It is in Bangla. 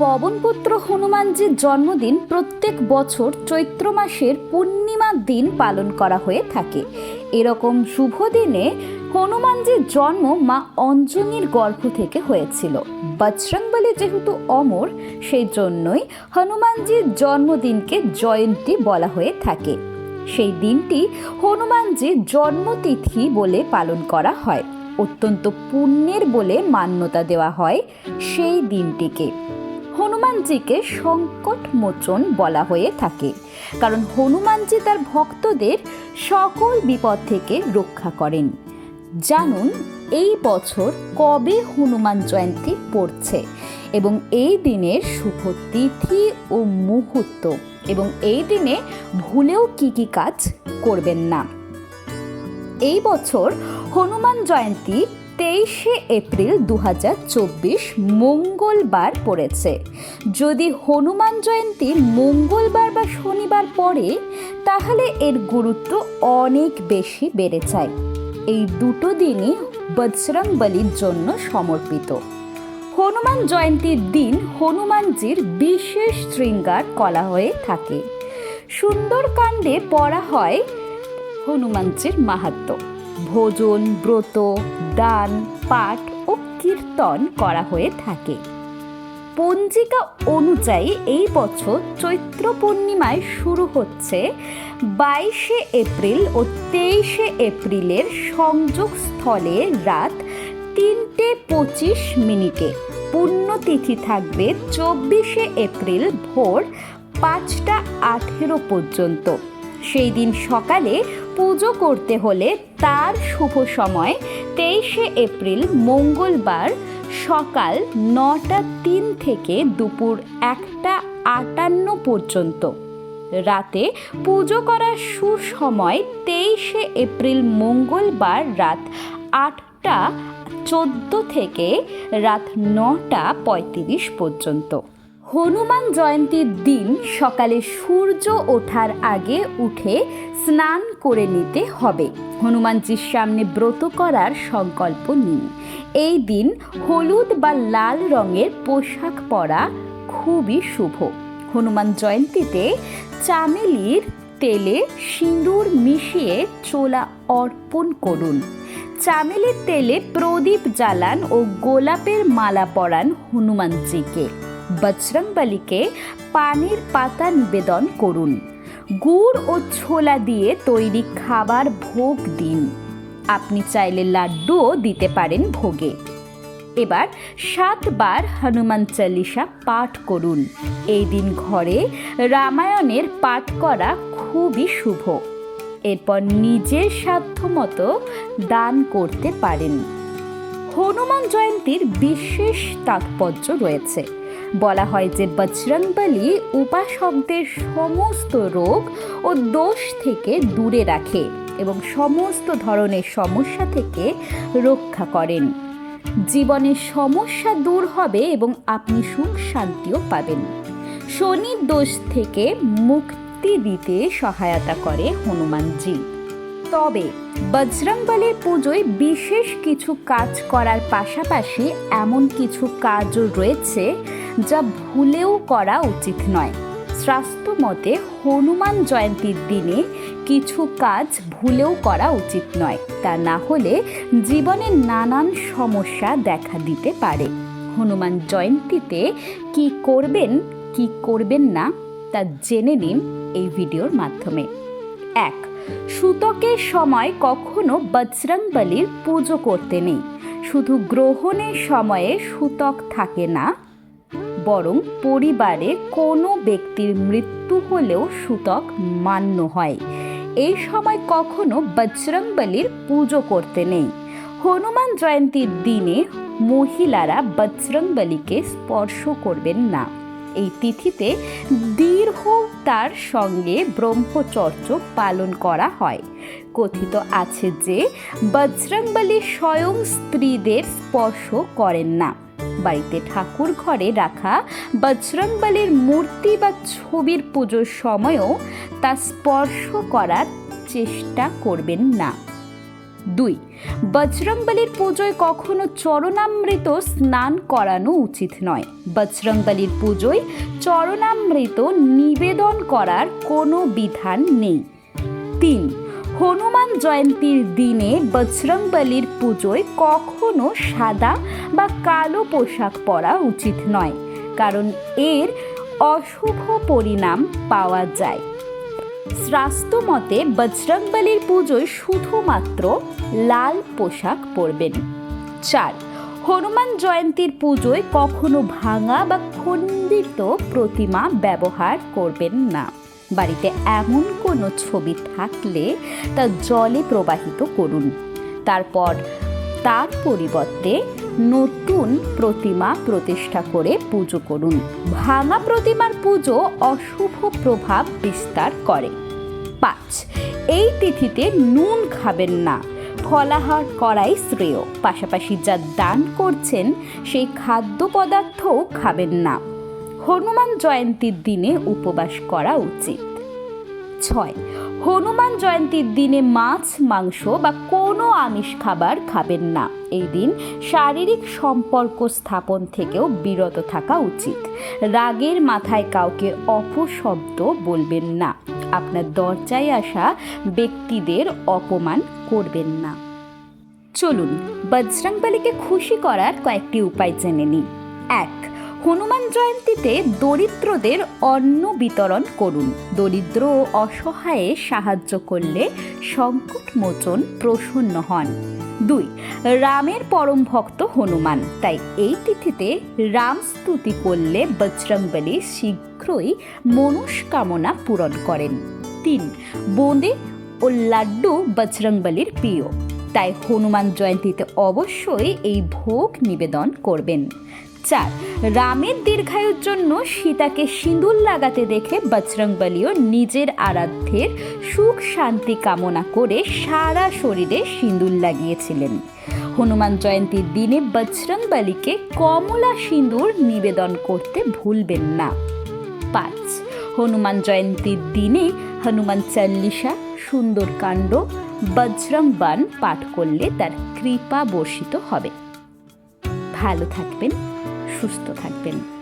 পবনপুত্র হনুমানজির জন্মদিন প্রত্যেক বছর চৈত্র মাসের পূর্ণিমার দিন পালন করা হয়ে থাকে। এরকম শুভ দিনে হনুমানজির জন্ম মা অঞ্জনীর গর্ভ থেকে হয়েছিল। বজরংবলী যেহেতু অমর, সেই জন্যই হনুমানজির জন্মদিনকে জয়ন্তী বলা হয়ে থাকে। সেই দিনটি হনুমানজির জন্মতিথি বলে পালন করা হয়। অত্যন্ত পুণ্যের বলে মান্যতা দেওয়া হয় সেই দিনটিকে। হনুমানজিকে সংকট মোচন বলা হয়ে থাকে। কারণ হনুমানজি তার ভক্তদের সকল বিপদ থেকে রক্ষা করেন। জানুন, এই বছর কবে হনুমান জয়ন্তী পড়ছে এবং এই দিনের শুভ তিথি ও মুহূর্ত এবং এই দিনে ভুলেও কি কি কাজ করবেন না? এই বছর হনুমান জয়ন্তী তেইশে এপ্রিল দু হাজার চব্বিশ মঙ্গলবার পড়েছে। যদি হনুমান জয়ন্তী মঙ্গলবার বা শনিবার পড়ে, তাহলে এর গুরুত্ব অনেক বেশি বেড়ে যায়। এই দুটো দিনই বজরং বলির জন্য সমর্পিত। হনুমান জয়ন্তীর দিন হনুমানজির বিশেষ শৃঙ্গার কলা হয়ে থাকে। সুন্দরকাণ্ডে পড়া হয় হনুমানজির মাহাত্ম্য ভোজন, ব্রত দান, পাঠ ও কীর্তন করা হয়ে থাকে। পঞ্জিকা অনুযায়ী এই বছর চৈত্র পূর্ণিমায় শুরু হচ্ছে বাইশে এপ্রিল ও তেইশে এপ্রিলের সংযোগ স্থলে রাত তিনটে পঁচিশ মিনিটে। পুণ্যতিথি থাকবে চব্বিশে এপ্রিল ভোর পাঁচটা আঠেরো পর্যন্ত। সেই দিন সকালে পুজো করতে হলে তার শুভ সময় তেইশে এপ্রিল মঙ্গলবার সকাল নটা তিন থেকে দুপুর একটা আটান্ন পর্যন্ত। রাতে পুজো করার সুসময় তেইশে এপ্রিল মঙ্গলবার রাত আটটা চোদ্দ থেকে রাত নটা পঁয়ত্রিশ পর্যন্ত। হনুমান জয়ন্তীর দিন সকালে সূর্য ওঠার আগে উঠে স্নান করে নিতে হবে। হনুমানজির সামনে ব্রত করার সংকল্প নিন। এই দিন হলুদ বা লাল রঙের পোশাক পরা খুবই শুভ। হনুমান জয়ন্তীতে চামেলির তেলে সিঁদুর মিশিয়ে চোলা অর্পণ করুন। চামেলির তেলে প্রদীপ জ্বালান ও গোলাপের মালা পরান হনুমানজিকে। বজরংবলীকে পানির পাতা নিবেদন করুন। গুড় ও ছোলা দিয়ে তৈরি খাবার ভোগ দিন। আপনি চাইলে লাড্ডুও দিতে পারেন ভোগে। এবার সাতবার হনুমান চালিসা পাঠ করুন। এই দিন ঘরে রামায়ণের পাঠ করা খুবই শুভ। এরপর নিজের সাধ্যমতো দান করতে পারেন। হনুমান জয়ন্তীর বিশেষ তাৎপর্য রয়েছে। বলা হয় যে বজরংবলী উপাসকদের সমস্ত রোগ ও দোষ থেকে দূরে রাখে এবং সমস্ত ধরনের সমস্যা থেকে রক্ষা করেন। জীবনের সমস্যা দূর হবে এবং আপনি সুখ শান্তিও পাবেন। শনির দোষ থেকে মুক্তি দিতে সহায়তা করে হনুমানজি। তবে বজরংবলীর পুজোয় বিশেষ কিছু কাজ করার পাশাপাশি এমন কিছু কাজও রয়েছে যা ভুলেও করা উচিত নয়। স্বাস্থ্য মতে হনুমান জয়ন্তীর দিনে কিছু কাজ ভুলেও করা উচিত নয়, তা না হলে জীবনে নানান সমস্যা দেখা দিতে পারে। হনুমান জয়ন্তীতে কি করবেন কি করবেন না, তা জেনে নিন এই ভিডিওর মাধ্যমে। এক সূতকের সময় কখনো বজরংবলীর পুজো করতে নেই। শুধু গ্রহণের সময়ে সূতক থাকে না বরং পরিবারে কোনো ব্যক্তির মৃত্যু হলেও সূতক মান্য হয়। এই সময় কখনো বজরংবলীর পুজো করতে নেই। হনুমান জয়ন্তীর দিনে মহিলারা বজরংবলীকে স্পর্শ করবেন না। এই তিথিতে দীর্ঘ তার সঙ্গে ব্রহ্মচর্য পালন করা হয়। কথিত আছে যে বজরংবলী স্বয়ং স্ত্রীদের স্পর্শ করেন না। বাড়িতে ঠাকুর ঘরে রাখা বজরংবলীর মূর্তি বা ছবির পুজোর সময়ও তা স্পর্শ করার চেষ্টা করবেন না। দুই, বজরংবলির পুজোয় কখনো চরণামৃত স্নান করানো উচিত নয়। বজরংবলির পুজোয় চরণামৃত নিবেদন করার কোনো বিধান নেই। তিন হনুমান জয়ন্তীর দিনে বজরংবলির পুজোয় কখনো সাদা বা কালো পোশাক পরা উচিত নয়, কারণ এর অশুভ পরিণাম পাওয়া যায়। স্বাস্থ্য মতে বজরংবলির পুজোয় শুধুমাত্র লাল পোশাক পরবেন। চার, হনুমান জয়ন্তীর পুজোয় কখনো ভাঙা বা খণ্ডিত প্রতিমা ব্যবহার করবেন না। বাড়িতে এমন কোনো ছবি থাকলে তা জলে প্রবাহিত করুন। তারপর তার পরিবর্তে নতুন প্রতিমা প্রতিষ্ঠা করে পুজো করুন। ভাঙা প্রতিমার পুজো অশুভ প্রভাব বিস্তার করে। পাঁচ, এই তিথিতে নুন খাবেন না। ফলাহার করাই শ্রেয়। পাশাপাশি যা দান করছেন, সেই খাদ্য পদার্থও খাবেন না। হনুমান জয়ন্তীর দিনে উপবাস করা উচিত। ছয়, হনুমান জয়ন্তীর দিনে মাছ, মাংস বা কোনো আমিষ খাবার খাবেন না। এই দিন শারীরিক সম্পর্ক স্থাপন থেকেও বিরত থাকা উচিত। রাগের মাথায় কাউকে অপশব্দ বলবেন না। আপনার দরজায় আসা ব্যক্তিদের অপমান করবেন না। চলুন, বজরংবলীকে খুশি করার কয়েকটি উপায় জেনে নিই। এক হনুমান জয়ন্তীতে দরিদ্রদের অন্ন বিতরণ করুন। দরিদ্র ও অসহায়ে সাহায্য করলে সংকট মোচন প্রসন্ন হন। দুই, রামের পরম ভক্ত হনুমান। তাই এই তিথিতে রাম স্তুতি করলে বজরংবলী শীঘ্রই মনস্কামনা পূরণ করেন। তিন, বোঁদে ও লাড্ডু বজরংবলীর প্রিয়। তাই হনুমান জয়ন্তীতে অবশ্যই এই ভোগ নিবেদন করবেন। চার রামের দীর্ঘায়ুর জন্য সীতাকে সিঁদুর লাগাতে দেখে বজরংবলীও নিজের আরাধ্যের সুখ শান্তি কামনা করে সারা শরীরে সিঁদুর লাগিয়েছিলেন। হনুমান জয়ন্তীর দিনে বজরংবলীকে কমলা সিঁদুর নিবেদন করতে ভুলবেন না। পাঁচ, হনুমান জয়ন্তীর দিনে হনুমান চল্লিশা সুন্দরকাণ্ড বজ্রং বান পাঠ করলে তার কৃপা বর্ষিত হবে। ভালো থাকবেন। সুস্থ থাকবেন।